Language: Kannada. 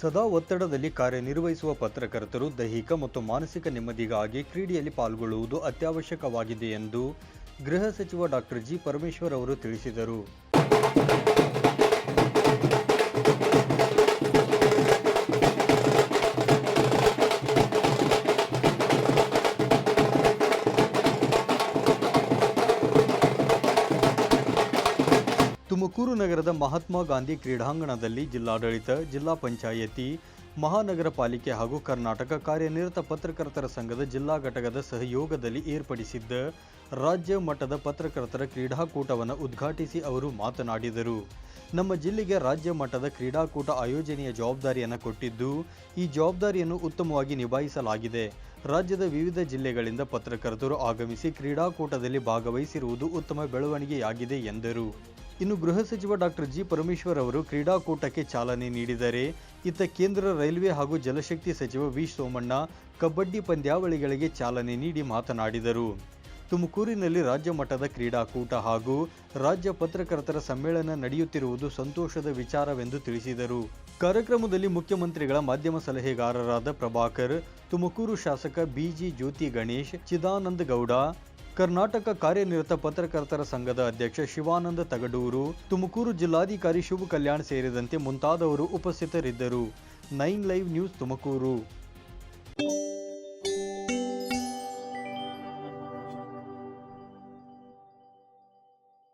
ಸದಾ ಒತ್ತಡದಲ್ಲಿ ಕಾರ್ಯನಿರ್ವಹಿಸುವ ಪತ್ರಕರ್ತರು ದೈಹಿಕ ಮತ್ತು ಮಾನಸಿಕ ನೆಮ್ಮದಿಗಾಗಿ ಕ್ರೀಡೆಯಲ್ಲಿ ಪಾಲ್ಗೊಳ್ಳುವುದು ಅತ್ಯವಶ್ಯಕವಾಗಿದೆ ಎಂದು ಗೃಹ ಸಚಿವ ಡಾಕ್ಟರ್ ಜಿ ಪರಮೇಶ್ವರ್ ಅವರು ತಿಳಿಸಿದರು. ತುಮಕೂರು ನಗರದ ಮಹಾತ್ಮ ಗಾಂಧಿ ಕ್ರೀಡಾಂಗಣದಲ್ಲಿ ಜಿಲ್ಲಾಡಳಿತ, ಜಿಲ್ಲಾ ಪಂಚಾಯಿತಿ, ಮಹಾನಗರ ಪಾಲಿಕೆ ಹಾಗೂ ಕರ್ನಾಟಕ ಕಾರ್ಯನಿರತ ಪತ್ರಕರ್ತರ ಸಂಘದ ಜಿಲ್ಲಾ ಘಟಕದ ಸಹಯೋಗದಲ್ಲಿ ಏರ್ಪಡಿಸಿದ್ದ ರಾಜ್ಯ ಮಟ್ಟದ ಪತ್ರಕರ್ತರ ಕ್ರೀಡಾಕೂಟವನ್ನು ಉದ್ಘಾಟಿಸಿ ಅವರು ಮಾತನಾಡಿದರು. ನಮ್ಮ ಜಿಲ್ಲೆಗೆ ರಾಜ್ಯ ಮಟ್ಟದ ಕ್ರೀಡಾಕೂಟ ಆಯೋಜನೆಯ ಜವಾಬ್ದಾರಿಯನ್ನು ಕೊಟ್ಟಿದ್ದು, ಈ ಜವಾಬ್ದಾರಿಯನ್ನು ಉತ್ತಮವಾಗಿ ನಿಭಾಯಿಸಲಾಗಿದೆ. ರಾಜ್ಯದ ವಿವಿಧ ಜಿಲ್ಲೆಗಳಿಂದ ಪತ್ರಕರ್ತರು ಆಗಮಿಸಿ ಕ್ರೀಡಾಕೂಟದಲ್ಲಿ ಭಾಗವಹಿಸಿರುವುದು ಉತ್ತಮ ಬೆಳವಣಿಗೆಯಾಗಿದೆ ಎಂದರು. ಇನ್ನು ಗೃಹ ಸಚಿವ ಡಾಕ್ಟರ್ ಜಿ ಪರಮೇಶ್ವರ್ ಅವರು ಕ್ರೀಡಾಕೂಟಕ್ಕೆ ಚಾಲನೆ ನೀಡಿದರೆ, ಇತ್ತ ಕೇಂದ್ರ ರೈಲ್ವೆ ಹಾಗೂ ಜಲಶಕ್ತಿ ಸಚಿವ ವಿ ಸೋಮಣ್ಣ ಕಬಡ್ಡಿ ಪಂದ್ಯಾವಳಿಗಳಿಗೆ ಚಾಲನೆ ನೀಡಿ ಮಾತನಾಡಿದರು. ತುಮಕೂರಿನಲ್ಲಿ ರಾಜ್ಯ ಮಟ್ಟದ ಕ್ರೀಡಾಕೂಟ ಹಾಗೂ ರಾಜ್ಯ ಪತ್ರಕರ್ತರ ಸಮ್ಮೇಳನ ನಡೆಯುತ್ತಿರುವುದು ಸಂತೋಷದ ವಿಚಾರವೆಂದು ತಿಳಿಸಿದರು. ಕಾರ್ಯಕ್ರಮದಲ್ಲಿ ಮುಖ್ಯಮಂತ್ರಿಗಳ ಮಾಧ್ಯಮ ಸಲಹೆಗಾರರಾದ ಪ್ರಭಾಕರ್, ತುಮಕೂರು ಶಾಸಕ ಬಿಜಿ ಜ್ಯೋತಿ ಗಣೇಶ್, ಚಿದಾನಂದ ಗೌಡ ಕರ್ನಾಟಕ ಕಾರ್ಯನಿರತ ಪತ್ರಕರ್ತರ ಸಂಘದ ಅಧ್ಯಕ್ಷ ಶಿವಾನಂದ ತಗಡೂರು, ತುಮಕೂರು ಜಿಲ್ಲಾಧಿಕಾರಿ ಶುಭ ಕಲ್ಯಾಣ್ ಸೇರಿದಂತೆ ಮುಂತಾದವರು ಉಪಸ್ಥಿತರಿದ್ದರು. Nine live news Tumakuru.